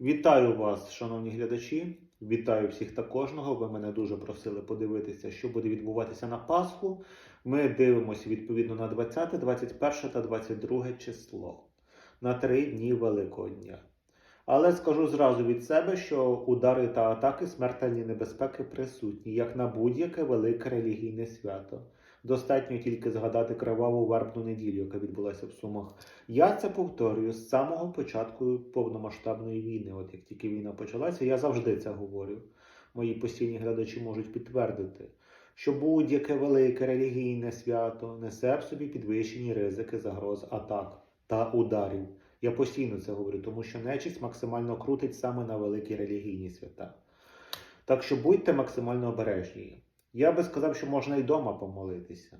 Вітаю вас, шановні глядачі. Вітаю всіх та кожного. Ви мене дуже просили подивитися, що буде відбуватися на Пасху. Ми дивимося відповідно на 20, 21 та 22 число на три дні Великого дня. Але скажу зразу від себе, що удари та атаки смертельні небезпеки присутні, як на будь-яке велике релігійне свято. Достатньо тільки згадати криваву вербну неділю, яка відбулася в Сумах. Я це повторюю з самого початку повномасштабної війни. От як тільки війна почалася, я завжди це говорю. Мої постійні глядачі можуть підтвердити, що будь-яке велике релігійне свято несе в собі підвищені ризики загроз атак та ударів. Я постійно це говорю, тому що нечисть максимально крутить саме на великі релігійні свята. Так що будьте максимально обережні. Я би сказав, що можна і вдома помолитися.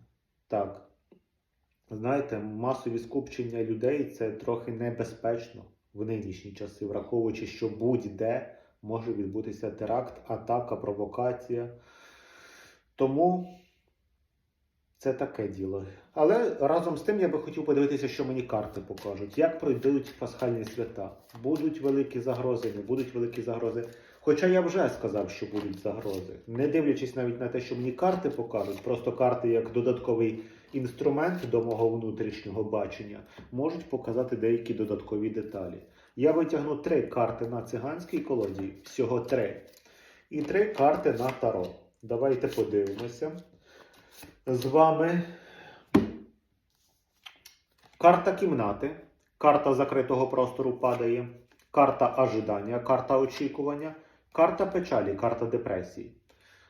Так. Знаєте, масові скупчення людей це трохи небезпечно в нинішні часи, враховуючи, що будь-де може відбутися теракт, атака, провокація. Тому це таке діло. Але разом з тим я би хотів подивитися, що мені карти покажуть. Як пройдуть пасхальні свята? Будуть великі загрози, не будуть великі загрози. Хоча я вже сказав, що будуть загрози. Не дивлячись навіть на те, що мені карти покажуть, просто карти як додатковий інструмент до мого внутрішнього бачення можуть показати деякі додаткові деталі. Я витягну три карти на циганській колоді, всього три. І три карти на таро. Давайте подивимося з вами. Карта кімнати, карта закритого простору падає, карта ожидання, карта очікування, карта печалі, карта депресії.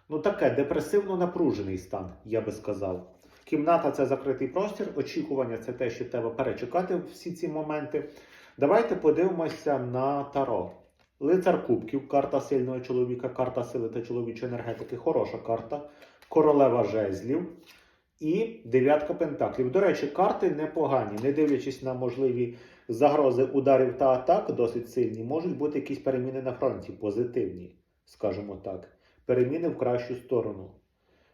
Ну, таке депресивно напружений стан, я би сказав. Кімната це закритий простір, очікування це те, що треба перечекати всі ці моменти. Давайте подивимося на таро. Лицар Кубків, карта сильного чоловіка, карта сили та чоловічої енергетики, хороша карта. Королева жезлів і дев'ятка пентаклів. До речі, карти непогані, не дивлячись на можливі загрози ударів та атак, досить сильні, можуть бути якісь переміни на фронті, позитивні, скажімо так, переміни в кращу сторону.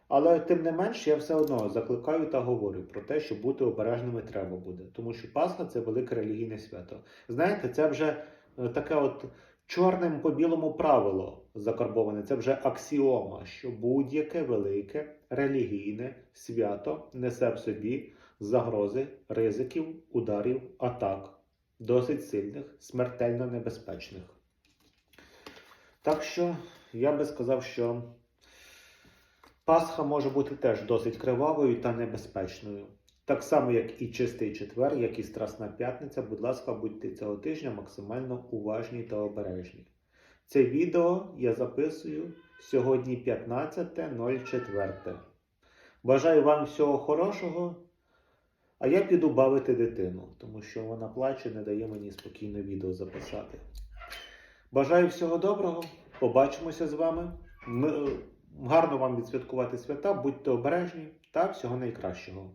Але тим не менш, я все одно закликаю та говорю про те, що бути обережними треба буде, тому що Пасха це велике релігійне свято. Знаєте, це вже е, таке от чорним по білому правило закарбоване. Це вже аксіома, що будь-яке велике релігійне свято несе в собі загрози ризиків, ударів, атак, досить сильних, смертельно небезпечних. Так що я би сказав, що Пасха може бути теж досить кривавою та небезпечною. Так само, як і чистий четвер, як і Страсна п'ятниця, будь ласка, будьте цього тижня максимально уважні та обережні. Це відео я записую сьогодні 15.04. Бажаю вам всього хорошого, а я піду бавити дитину, тому що вона плаче, не дає мені спокійно відео записати. Бажаю всього доброго, побачимося з вами. Ми- Гарно вам відсвяткувати свята, будьте обережні та всього найкращого.